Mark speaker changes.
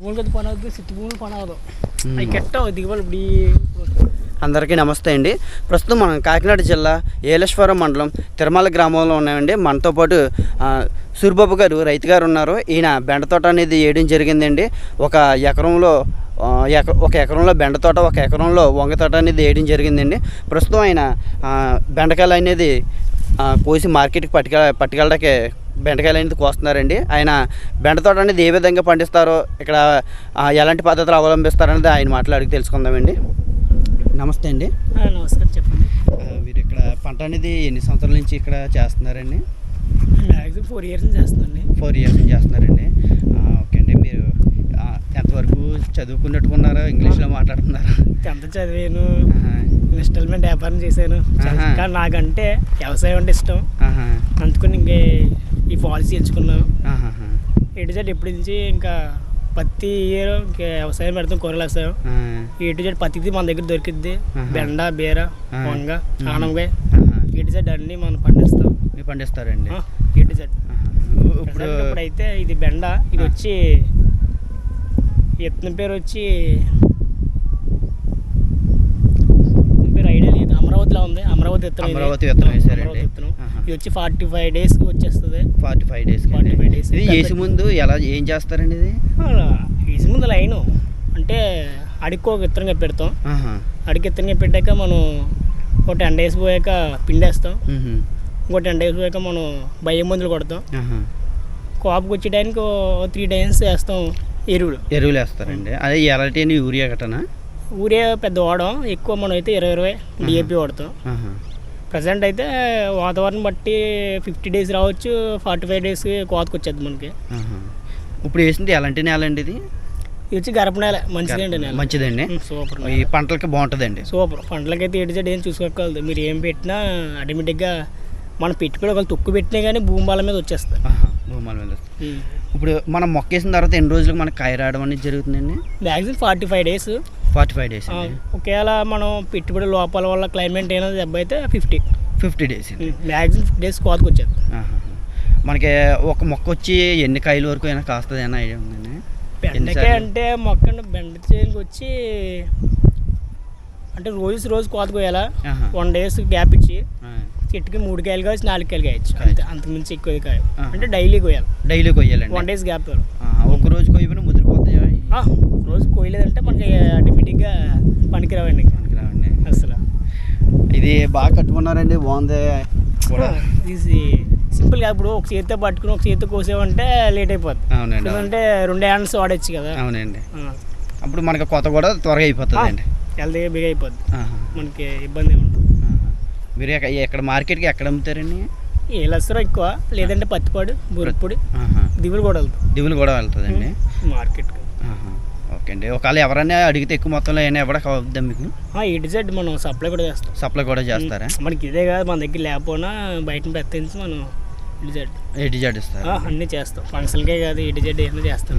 Speaker 1: భూమికి పని అవుతుంది సిట్టి భూములు పని అవ్వదు. అవి కెట్ట దిగుబడి ఇప్పుడు ఈ
Speaker 2: అందరికీ నమస్తే అండి. ప్రస్తుతం మనం కాకినాడ జిల్లా ఏలేశ్వరం మండలం తిరుమల గ్రామంలో ఉన్నామండి. మనతో పాటు ఆ, సూరిబాబు గారు రైతు గారు ఉన్నారు. ఈయన బెండ తోట అనేది వేయడం జరిగిందండి. ఒక ఎకరంలో ఆ, ఎక ఒక ఎకరంలో బెండ తోట ఒక ఎకరంలో వంగ తోట అనేది వేయడం జరిగిందండి. ప్రస్తుతం ఆయన ఆ, బెండకాయలు అనేది ఆ, కోసి మార్కెట్కి పట్టుకె పట్టుకెళ్ళడానికి బెండకాయలు అనేది కోస్తున్నారండి. ఆయన బెండ తోట అనేది ఏ విధంగా పండిస్తారో ఇక్కడ ఎలాంటి పద్ధతులు అవలంబిస్తారనేది ఆయన మాట్లాడి తెలుసుకుందామండి. నమస్తే అండి.
Speaker 1: నమస్కారం చెప్పండి.
Speaker 2: మీరు ఇక్కడ పంట అనేది ఎన్ని సంవత్సరాల నుంచి ఇక్కడ చేస్తున్నారండి?
Speaker 1: మ్యాక్సిమం ఫోర్ ఇయర్స్ నుంచి చేస్తానండి
Speaker 2: ఫోర్ ఇయర్స్ నుంచి చేస్తున్నారండి. ఓకే అండి. మీరు ఎంతవరకు చదువుకున్నట్టుకున్నారా ఇంగ్లీష్లో మాట్లాడుతున్నారా?
Speaker 1: టెన్త్ చదివాను? ఇన్స్టాల్మెంట్ వ్యాపారం చేశాను. కానీ నాకంటే వ్యవసాయం అంటే ఇష్టం. అందుకని ఇంకే ఈ పాలసీ ఎంచుకున్నాను
Speaker 2: ఆహాహా,
Speaker 1: ఎటు జెడ్ ఎప్పటి నుంచి ఇంకా పత్తి ఇయర్ ఇంకా వ్యవసాయం పెడతాం కూరల వ్యవసాయం
Speaker 2: ఆ,
Speaker 1: ఎటు జెడ్ పత్తిది మన దగ్గర దొరికిద్ది. బెండ బీర. వంగ. ఆనమకాయ
Speaker 2: ఆహా.
Speaker 1: ఎటు జెడ్ అన్ని మనం పండిస్తాం
Speaker 2: పండిస్తారండి
Speaker 1: ఎటు జెడ్.
Speaker 2: ఇప్పుడు
Speaker 1: ఇప్పుడైతే ఇది బెండ ఇది వచ్చి విత్తనం పేరు వచ్చి పేరు ఐడియా లేదు అమరావతిలో ఉంది అమరావతి విత్తనం ఇది.
Speaker 2: అమరావతి విత్తనం.
Speaker 1: ఇది వచ్చి ఫార్టీ ఫైవ్ డేస్ వచ్చేస్తుంది.
Speaker 2: Forty five days
Speaker 1: 45 days.
Speaker 2: ఇది వేసి ముందు ఎలా ఏం చేస్తారండి ఇది?
Speaker 1: వేసి ముందు లైను. అంటే అడిగి ఒక విత్తనంగా పెడతాం. అడిగి విత్తనంగా పెట్టాక మనం ఒక టెన్ డేస్ పోయాక పిండేస్తాం. ఇంకో టెన్ డేస్ పోయాక మనం భయం మందులు కొడతాం. కాపుకి వచ్చే టైంకి త్రీ టైమ్స్ వేస్తాం ఎరువులు.
Speaker 2: ఎరువులు వేస్తారండి. అదే ఎలాంటి యూరియా గట్టనా?
Speaker 1: ఊరే పెద్ద వాడడం ఎక్కువ మనం అయితే ఇరవై ఇరవై డిఏపి వాడతాం. ప్రజెంట్ అయితే వాతావరణం బట్టి ఫిఫ్టీ డేస్ రావచ్చు ఫార్టీ ఫైవ్ డేస్ కోతకు వచ్చేది మనకి.
Speaker 2: ఇప్పుడు వేసింది ఎలాంటి నేల అండి ఇది?
Speaker 1: ఇది వచ్చి గరప నేల మంచిదండి నేల.
Speaker 2: మంచిదండి.
Speaker 1: సూపర్
Speaker 2: ఈ పంటలకి బాగుంటుందండి.
Speaker 1: సూపర్. పంటలకైతే ఎటు సైడ్ ఏం చూసుకోగలదు. మీరు ఏం పెట్టినా ఆటోమేటిక్గా మనం పెట్టుబడి ఒకళ్ళు తొక్కు పెట్టినా కానీ భూమి బాల మీద వచ్చేస్తుంది.
Speaker 2: భూమాల మీద. ఇప్పుడు మనం మొక్క వేసిన తర్వాత ఎన్ని రోజులకు మనకు కాయ రావడం అనేది జరుగుతుందండి?
Speaker 1: Maximum forty five days.
Speaker 2: Forty five days
Speaker 1: ఒకవేళ మనం పెట్టుబడి లోపాల వల్ల క్లైమేట్ ఏమైనా దెబ్బ అయితే fifty
Speaker 2: fifty days
Speaker 1: maximum fifty days కోతకు వచ్చేది.
Speaker 2: మనకి ఒక మొక్క వచ్చి ఎన్ని కాయల వరకు అయినా కాస్తుంది అయినా ఐడియా ఉందండి
Speaker 1: బెండకాయ? అంటే మొక్కను బెండ చేనుకి వచ్చి అంటే రోజు రోజు కోత
Speaker 2: ఆహా.
Speaker 1: వన్ డేస్ గ్యాప్ ఇచ్చి. చెట్టుకి మూడు కాయలు కావచ్చు నాలుగు కాయలు కాయచ్చు
Speaker 2: కాయచ్చు.
Speaker 1: అంతే అంతకుమించి ఎక్కువ కాయ. అంటే డైలీ కోయాలి
Speaker 2: డైలీ కొయ్యాలండి
Speaker 1: వన్ డేస్ గ్యాప్.
Speaker 2: ఒక రోజు
Speaker 1: ఆ, రోజు కోయలేదంటే మనకి ఆటోమేటిక్గా పనికిరావండి ఇంకా.
Speaker 2: మనకి రావండి
Speaker 1: అసలు.
Speaker 2: ఇది బాగా కట్టుకున్నారండి బాగుంది. కూడా
Speaker 1: ఇది సింపుల్గా ఇప్పుడు ఒక చేతితో పట్టుకుని ఒక చేతితో కోసామంటే లేట్ అయిపోద్ది.
Speaker 2: అవునండి అవును.
Speaker 1: ఎందుకంటే రెండు హ్యాండ్స్ వాడచ్చు కదా.
Speaker 2: అవునండి. అప్పుడు మనకి కొత్త కూడా త్వరగా అయిపోతుంది అండి.
Speaker 1: హెల్తీ బిగ్ అయిపోద్ది. మనకి ఇబ్బంది ఉండదు.
Speaker 2: మీరు ఎక్క- ఎక్కడ మార్కెట్కి ఎక్కడ అమ్ముతారండి?
Speaker 1: ఏలసరం ఎక్కువ లేదంటే పత్తిపాడు బురుపుడి
Speaker 2: ఆహా.
Speaker 1: దిగులు కూడా వెళ్తాం
Speaker 2: దివులు కూడా వెళ్తుందండి.
Speaker 1: మార్కెట్
Speaker 2: ఆహా. ఓకే అండి. ఒకవేళ ఎవరైనా అడిగితే ఎక్కువ మొత్తంలో అయినా ఎవరికి అవుద్దాం మీకు.
Speaker 1: ఇటు సైడ్ మనం సప్లై కూడా చేస్తాం.
Speaker 2: సప్లై కూడా చేస్తారా?
Speaker 1: మనకి ఇదే కాదు మన దగ్గర లేకపోయినా బయట పెట్టించి మనం ఇటు సైడ్
Speaker 2: ఇస్తారా?
Speaker 1: అన్నీ చేస్తాం. ఫంక్షన్కే కాదు ఇటు సైడ్ ఏమైనా చేస్తాం.